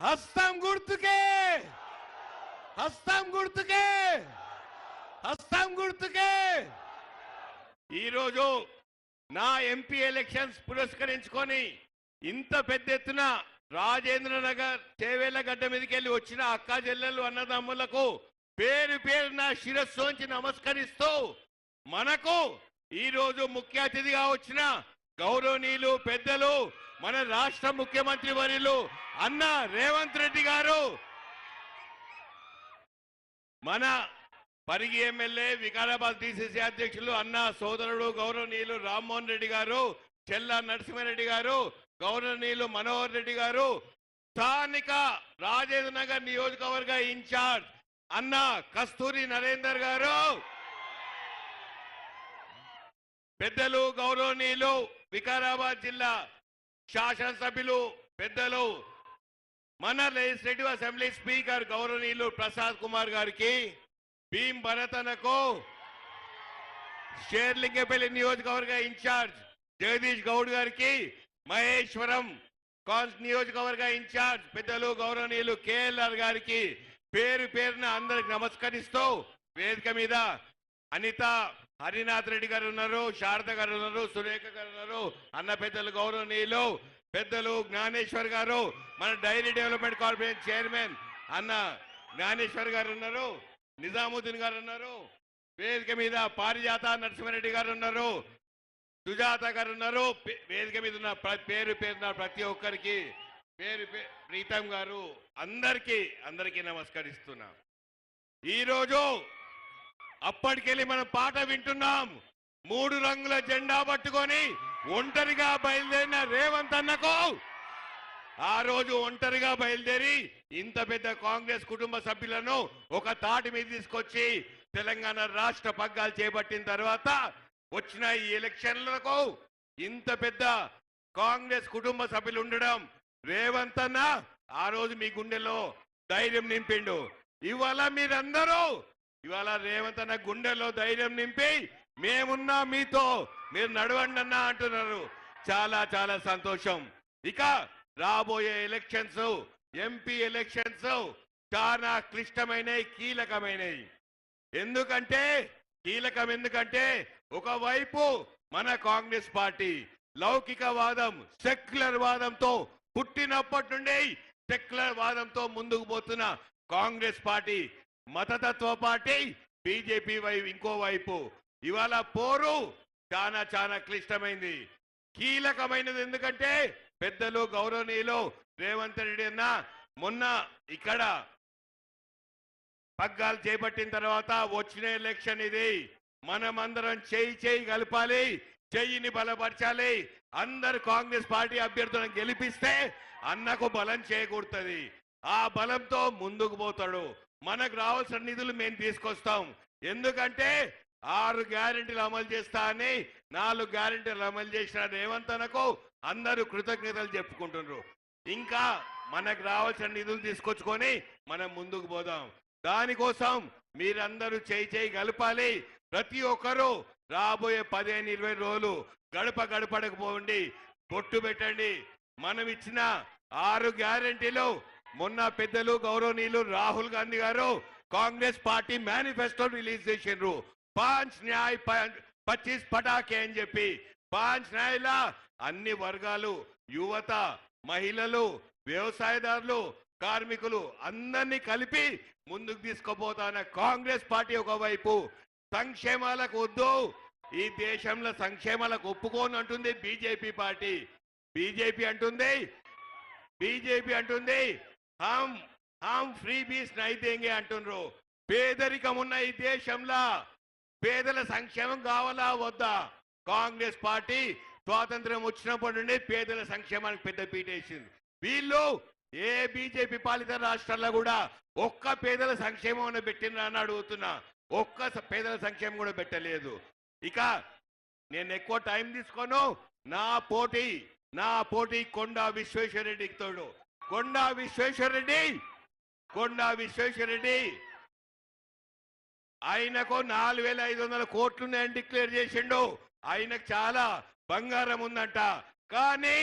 హస్తం గుర్తుకే! హస్తం గుర్తుకే! హస్తం గుర్తుకే! ఈరోజు నా ఎంపీ ఎలక్షన్స్ పురస్కరించుకొని ఇంత పెద్ద ఎత్తున రాజేంద్ర నగర్ చేవేళ్ళ గడ్డ మీదకి వెళ్ళి వచ్చిన అక్క చెల్లెలు అన్నదమ్ములకు పేరు పేరు నా శిరస్సుంచి నమస్కరిస్తూ మనకు ఈరోజు ముఖ్య అతిథిగా వచ్చిన గౌరవనీయులు పెద్దలు మన రాష్ట్ర ముఖ్యమంత్రి వర్యులు అన్న రేవంత్ రెడ్డి గారు. మన పరిగి ఎమ్మెల్యే వికారాబాద్ డిసిసి అధ్యక్షులు అన్న సోదరుడు గౌరవనీయులు రామ్మోహన్ రెడ్డి గారు చెల్ల నరసింహారెడ్డి గారు గౌరవనీయులు మనోహర్ రెడ్డి గారు స్థానిక రాజేంద్ర నగర్ నియోజకవర్గ ఇన్ఛార్జ్ అన్న కస్తూరి నరేందర్ గారు. పెద్దలు గౌరవనీయులు వికారాబాద్ జిల్లా శాసనసభ్యులు పెద్దలు మన లెజిస్లేటివ్ అసెంబ్లీ స్పీకర్ గౌరవనీయులు ప్రసాద్ కుమార్ గారికి భీం భరతనకు షేర్లింగపల్లి నియోజకవర్గ ఇన్ఛార్జ్ జగదీష్ గౌడ్ గారికి మహేశ్వరం కాన్స్ నియోజకవర్గ ఇన్ఛార్జ్ పెద్దలు గౌరవనీయులు కేఎల్ఆర్ గారికి పేరు పేరున అందరికి నమస్కరిస్తూ వేదిక మీద అనిత హరినాథ్ రెడ్డి గారు ఉన్నారు శారద గారు ఉన్నారు సురేఖ గారు ఉన్నారు అన్న పెద్దలు గౌరవనీయులు పెద్దలు జ్ఞానేశ్వర్ గారు మన డైరీ డెవలప్మెంట్ కార్పొరేషన్ చైర్మన్ అన్న జ్ఞానేశ్వర్ గారు ఉన్నారు నిజాముద్దీన్ గారు ఉన్నారు వేదిక మీద పారిజాత నరసింహారెడ్డి గారు ఉన్నారు సుజాత గారు ఉన్నారు పే- వేదిక మీద ఉన్న పేరు పేరున ప్రతి ఒక్కరికి పేరు ప్రీతం గారు అందరికీ అందరికీ నమస్కరిస్తున్నా. ఈరోజు అప్పటికెళ్ళి మనం పాట వింటున్నాం. మూడు రంగుల జెండా పట్టుకొని ఒంటరిగా బయలుదేరిన రేవంత్ అన్నకు ఆ రోజు ఒంటరిగా బయలుదేరి ఇంత పెద్ద కాంగ్రెస్ కుటుంబ సభ్యులను ఒక తాటి మీద తీసుకొచ్చి తెలంగాణ రాష్ట్ర పగ్గాలు చేపట్టిన తర్వాత వచ్చిన ఈ ఎలక్షన్లకు ఇంత పెద్ద కాంగ్రెస్ కుటుంబ సభ్యులు ఉండడం రేవంత్ అన్న ఆ రోజు మీ గుండెలో ధైర్యం నింపిండు. ఇవాళ మీరందరూ ఇవాళ రేవంత్ అన్న గుండెలో ధైర్యం నింపి మేమున్నా మీతో మీరు నడవండి అన్నా అంటున్నారు. చాలా చాలా సంతోషం. ఇక రాబోయే ఎలక్షన్స్ ఎంపీ ఎలక్షన్స్ చాలా క్లిష్టమైనవి కీలకమైనవి ఎందుకంటే కీలకం ఎందుకంటే ఒకవైపు మన కాంగ్రెస్ పార్టీ లౌకికవాదం సెక్యులర్ వాదంతో పుట్టినప్పటి నుండి సెక్యులర్ వాదంతో ముందుకు పోతున్న కాంగ్రెస్ పార్టీ మతతత్వ పార్టీ బీజేపీ వైపు ఇంకో వైపు. ఇవాళ పోరు చాలా చాలా క్లిష్టమైంది. కీలకమైనది ఎందుకంటే పెద్దలు గౌరవనీయులు రేవంత్ రెడ్డి అన్న మొన్న ఇక్కడ పగ్గాలు చేపట్టిన తర్వాత వచ్చిన ఎలక్షన్ ఇది. మనమందరం చేయి చేయి కలపాలి చెయ్యిని బలపరచాలి. అందరు కాంగ్రెస్ పార్టీ అభ్యర్థులను గెలిపిస్తే అన్నకు బలం చేకూరుతుంది. ఆ బలంతో ముందుకు పోతాడు. మనకు రావాల్సిన నిధులు మేము తీసుకొస్తాం. ఎందుకంటే ఆరు గ్యారెంటీలు అమలు చేస్తా అని నాలుగు గ్యారెంటీలు అమలు చేసిన రేవంత్ అందరూ కృతజ్ఞతలు చెప్పుకుంటున్నారు. ఇంకా మనకు రావాల్సిన నిధులు తీసుకొచ్చుకొని మనం ముందుకు పోదాం. దానికోసం మీరందరూ చేయి చేయి కలపాలి ప్రతి ఒక్కరూ రాబోయే పదిహేను ఇరవై రోజులు గడప గడపడకపోండి పొట్టు బొట్టు పెట్టండి. మనం ఇచ్చిన ఆరు గ్యారెంటీలు మొన్న పెద్దలు గౌరవనీయులు రాహుల్ గాంధీ గారు కాంగ్రెస్ పార్టీ మేనిఫెస్టో రిలీజ్ చేసిండ్రు. పాంచ్ న్యాయ్ ప- పచ్చీస్ పటాకే అని చెప్పి. పాంచ్ న్యాయలా అన్ని వర్గాలు యువత మహిళలు వ్యవసాయదారులు కార్మికులు అందరినీ కలిపి ముందుకు తీసుకుపోతాన కాంగ్రెస్ పార్టీ ఒకవైపు. సంక్షేమాలకు వద్దు. ఈ దేశంలో సంక్షేమాలకు ఒప్పుకోను అంటుంది బీజేపీ పార్టీ. బీజేపీ అంటుంది. బీజేపీ అంటుంది. హామ్ హామ్ ఫ్రీ బీస్ నైతేంగే అంటున్నారు పేదరికం ఉన్న ఈ దేశంలో పేదల సంక్షేమం కావాలా వద్దా? కాంగ్రెస్ పార్టీ స్వాతంత్రం వచ్చినప్పటి నుండి పేదల సంక్షేమానికి పెద్ద పీటేసింది వీళ్ళు ఏ బీజేపీ పాలిత రాష్ట్రాల్లో కూడా ఒక్క పేదల సంక్షేమం అని పెట్టిన అని అడుగుతున్నా. ఒక్క పేదల సంక్షేమం కూడా పెట్టలేదు. ఇక నేను ఎక్కువ టైం తీసుకోను. నా పోటీ నా పోటీ కొండా విశ్వేశ్వరరెడ్డికి తోడు. కొండా విశ్వేశ్వరరెడ్డి! కొండా విశ్వేశ్వరరెడ్డి! ఆయనకు నాలుగు వేల ఐదు వందల కోట్లున్నాయని డిక్లేర్ చేసిండు. ఆయనకు చాలా బంగారం ఉందంట. కానీ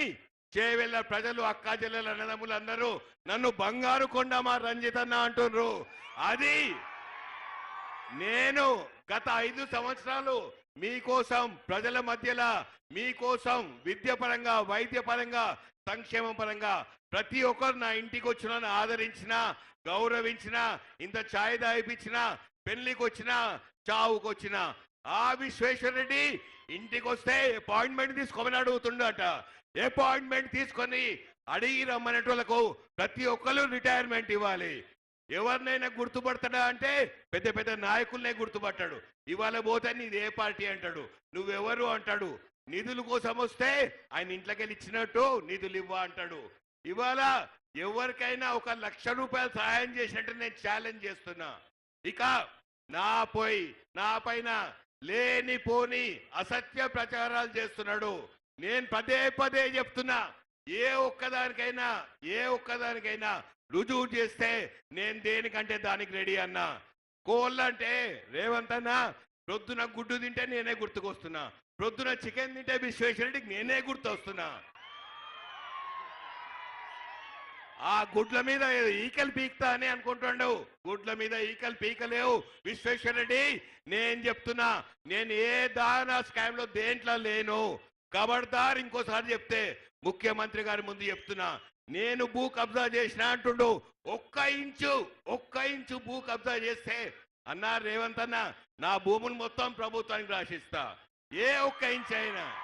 చేవెళ్ళ ప్రజలు అక్కా చెల్లెల అన్నదమ్ములు అందరూ నన్ను బంగారు కొండ మా రంజితన్న అంటున్నారు అది నేను గత ఐదు సంవత్సరాలు మీకోసం ప్రజల మధ్యలో మీకోసం విద్య పరంగా వైద్య పరంగా సంక్షేమ పరంగా ప్రతి ఒక్కరు నా ఇంటికి వచ్చిన ఆదరించిన గౌరవించిన ఇంత ఛాయ్ దాయిపించిన పెళ్ళికి వచ్చిన చావుకు వచ్చిన ఆ విశ్వేశ్వర రెడ్డి ఇంటికి వస్తే అపాయింట్మెంట్ తీసుకోమని అడుగుతుండట. అపాయింట్మెంట్ తీసుకొని అడిగి రమ్మనేటోళ్ళకు ప్రతి ఒక్కరు రిటైర్మెంట్ ఇవ్వాలి. ఎవరినైనా గుర్తుపడతాడా అంటే పెద్ద పెద్ద నాయకులనే గుర్తుపట్టాడు ఇవాళ పోతే నీది ఏ పార్టీ అంటాడు? నువ్వెవరు అంటాడు? నిధుల కోసం వస్తే ఆయన ఇంట్లోకి వెళ్ళి ఇచ్చినట్టు నిధులు ఇవ్వ అంటాడు. ఇవాళ ఎవరికైనా ఒక లక్ష రూపాయలు సహాయం చేసినట్టు నేను ఛాలెంజ్ చేస్తున్నా. ఇక నా పోయి నా పైన లేని పోని అసత్య ప్రచారాలు చేస్తున్నాడు. నేను పదే పదే చెప్తున్నా ఏ ఒక్కదానికైనా ఏ ఒక్కదానికైనా రుజువు చేస్తే నేను దేనికంటే దానికి రెడీ అన్నా. కోళ్ళంటే రేవంత్ అన్న ప్రొద్దున గుడ్డు తింటే నేనే గుర్తుకొస్తున్నా. ప్రొద్దున చికెన్ తింటే విశ్వేశ్వరుడికి నేనే గుర్తొస్తున్నా. ఆ గుడ్ల మీద ఈకలు పీక్తా అని అనుకుంటుండు. గుడ్ల మీద ఈకలు పీకలేవు. విశ్వేశ్వరరెడ్డి నేను చెప్తున్నా నేను ఏ దాన స్కామ్లో దేంట్లో లేను. కబడ్దార్ ఇంకోసారి చెప్తే ముఖ్యమంత్రి గారి ముందు చెప్తున్నా. నేను భూ కబ్జా చేసిన అంటుండు. ఒక్క ఇంచు ఒక్క ఇంచు భూ కబ్జా చేస్తే అన్నారు రేవంత్ అన్న నా భూములు మొత్తం ప్రభుత్వానికి రాసిస్తా. ఏ ఒక్క ఇంచు అయినా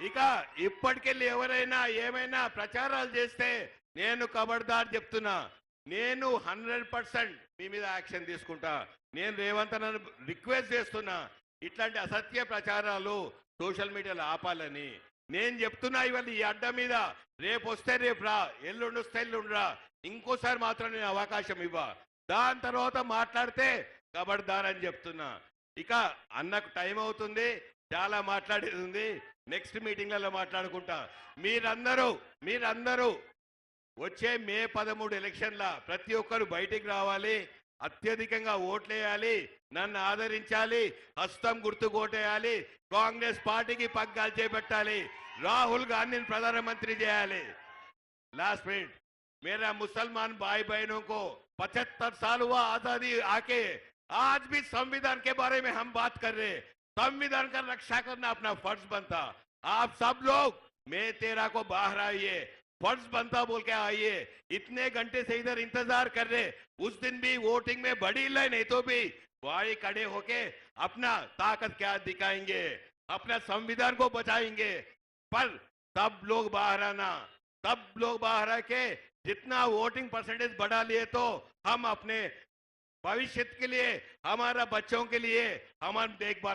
ఇక ఇప్పటికెళ్ళి ఎవరైనా ఏమైనా ప్రచారాలు చేస్తే నేను కబడ్దార్ చెప్తున్నా. నేను హండ్రెడ్ పర్సెంట్ మీ మీద యాక్షన్ తీసుకుంటా. నేను రేవంత్ అన్న రిక్వెస్ట్ చేస్తున్నా. ఇట్లాంటి అసత్య ప్రచారాలు సోషల్ మీడియాలో ఆపాలని. నేను చెప్తున్నా ఇవాళ ఈ అడ్డ మీద రేపు వస్తే రేపు రా ఎల్లుండి వస్తే ఎల్లుండి రా. ఇంకోసారి మాత్రం నేను అవకాశం ఇవ్వ. దాని తర్వాత మాట్లాడితే కబడ్దార్ అని చెప్తున్నా. ఇక అన్నకు టైం అవుతుంది. చాలా మాట్లాడేది ఉంది నెక్స్ట్ మీటింగ్లలో మాట్లాడుకుంటా మీరందరూ మీరందరూ వచ్చే మే పదమూడు ఎలక్షన్ల ప్రతి ఒక్కరు బయటికి రావాలి అత్యధికంగా ఓట్లేయాలి నన్ను ఆదరించాలి హస్తం గుర్తు కోటేయాలి కాంగ్రెస్ పార్టీకి పగ్గాలు చేపట్టాలి రాహుల్ గాంధీని ప్రధానమంత్రి చేయాలి लास्ट मिनट मेरा मुसलमान भाई बहनों को पचहत्तर साल हुआ आजादी आके आज भी संविधान के बारे में हम बात कर रहे हैं संविधान का रक्षा करना अपना फ़र्ज़ बनता। आप सब लोग, मैं तेरा को बाहर आइए, फ़र्ज़ बनता बोल के आइए। इतने घंटे से इधर इंतज़ार कर रहे, उस दिन भी वोटिंग में बड़ी लाइन नहीं तो भी वही खड़े होके अपना ताकत क्या दिखाएँगे, अपना संविधान को बचाएँगे। पर सब लोग बाहर आना, तब लोग बाहर आके जितना वोटिंग परसेंटेज बढ़ा लिए तो हम अपने భవిష్యత్ హమారా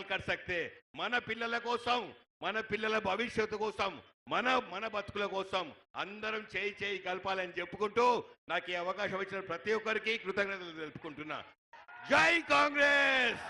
కర్ సక్తే మన పిల్లల కోసం మన పిల్లల భవిష్యత్తు కోసం మన మన బతుకుల కోసం అందరం చేయి చేయి కలపాలని చెప్పుకుంటూ నాకు ఈ అవకాశం ఇచ్చిన ప్రతి ఒక్కరికి కృతజ్ఞతలు తెలుపుకుంటున్నా జై కాంగ్రెస్